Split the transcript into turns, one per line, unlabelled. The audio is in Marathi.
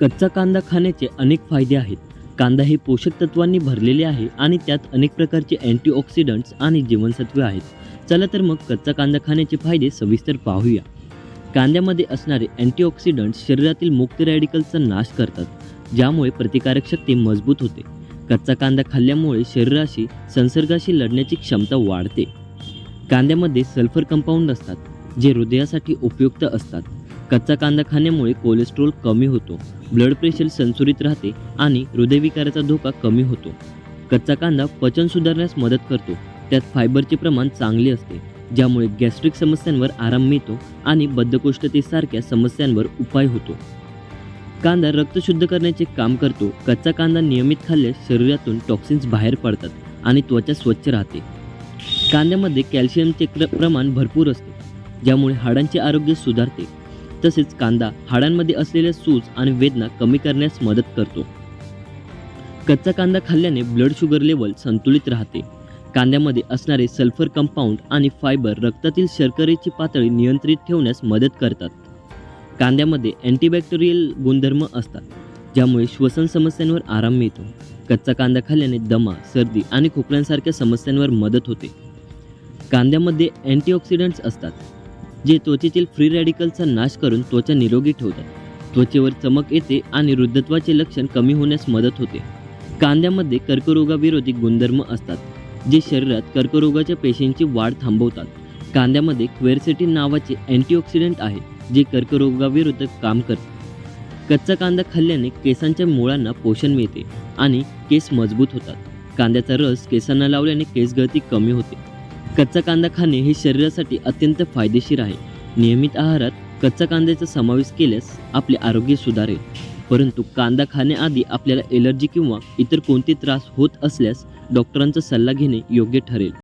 कच्चा कांदा खाण्याचे अनेक फायदे आहेत. कांदा हे पोषक तत्वांनी भरलेले आहे आणि त्यात अनेक प्रकारचे अँटीऑक्सिडंट्स आणि जीवनसत्वे आहेत. चला तर मग कच्चा कांदा खाण्याचे फायदे सविस्तर पाहूया. कांद्यामध्ये असणारे अँटीऑक्सिडंट्स शरीरातील मुक्त रॅडिकलचा नाश करतात ज्यामुळे प्रतिकारक शक्ती मजबूत होते. कच्चा कांदा खाल्ल्यामुळे शरीराशी संसर्गाशी लढण्याची क्षमता वाढते. कांद्यामध्ये सल्फर कंपाऊंड असतात जे हृदयासाठी उपयुक्त असतात. कच्चा कांदा खाण्यामुळे कोलेस्ट्रॉल कमी होतो. ब्लड प्रेशर संसुरित राहते आणि हृदयविकाराचा धोका कमी होतो. कच्चा कांदा पचन सुधारण्यास मदत करतो. त्यात फायबरचे प्रमाण चांगले असते ज्यामुळे गॅस्ट्रिक समस्यांवर आराम मिळतो आणि बद्धकोष्ठतेसारख्या समस्यांवर उपाय होतो. कांदा रक्त शुद्ध करण्याचे काम करतो. कच्चा कांदा नियमित खाल्ल्यास शरीरातून टॉक्सिन्स बाहेर पडतात आणि त्वचा स्वच्छ राहते. कांद्यामध्ये कॅल्शियमचे क्र प्रमाण भरपूर असते ज्यामुळे हाडांचे आरोग्य सुधारते. तसेच कांदा हाडांमध्ये असलेल्या सूज आणि वेदना कमी करण्यास मदत करतो. कच्चा कांदा खाल्ल्याने ब्लड शुगर लेवल संतुलित राहते. कांद्यामध्ये असणारे सल्फर कंपाऊंड आणि फायबर रक्तातील शर्करेची पातळी नियंत्रित ठेवण्यास मदत करतात. कांद्यामध्ये अँटीबॅक्टेरियल गुणधर्म असतात ज्यामुळे श्वसन समस्यांवर आराम मिळतो. कच्चा कांदा खाल्ल्याने दमा सर्दी आणि खोकल्यांसारख्या समस्यांवर मदत होते. कांद्यामध्ये अँटीऑक्सिडंट्स असतात जे त्वचेतील फ्री रॅडिकलचा नाश करून त्वचा निरोगी ठेवतात. त्वचेवर चमक येते आणि वृद्धत्वाचे लक्षण कमी होण्यास मदत होते. कांद्यामध्ये कर्करोगाविरोधी गुणधर्म असतात जे शरीरात कर्करोगाच्या पेशींची वाढ थांबवतात. कांद्यामध्ये क्वेरसेटिन नावाचे अँटीऑक्सिडंट आहे जे कर्करोगाविरुद्ध काम करते. कच्चा कांदा खाल्ल्याने केसांच्या मुळांना पोषण मिळते आणि केस मजबूत होतात. कांद्याचा रस केसांना लावल्याने केस गळती कमी होते. कच्चा कांदा खाणे हे शरीरासाठी अत्यंत फायदेशीर आहे. नियमित आहारात कच्चा कांद्याचा समावेश केल्यास आपले आरोग्य सुधारेल. परंतु कांदा खाण्याआधी आपल्याला एलर्जी किंवा इतर कोणते त्रास होत असल्यास डॉक्टरांचा सल्ला घेणे योग्य ठरेल.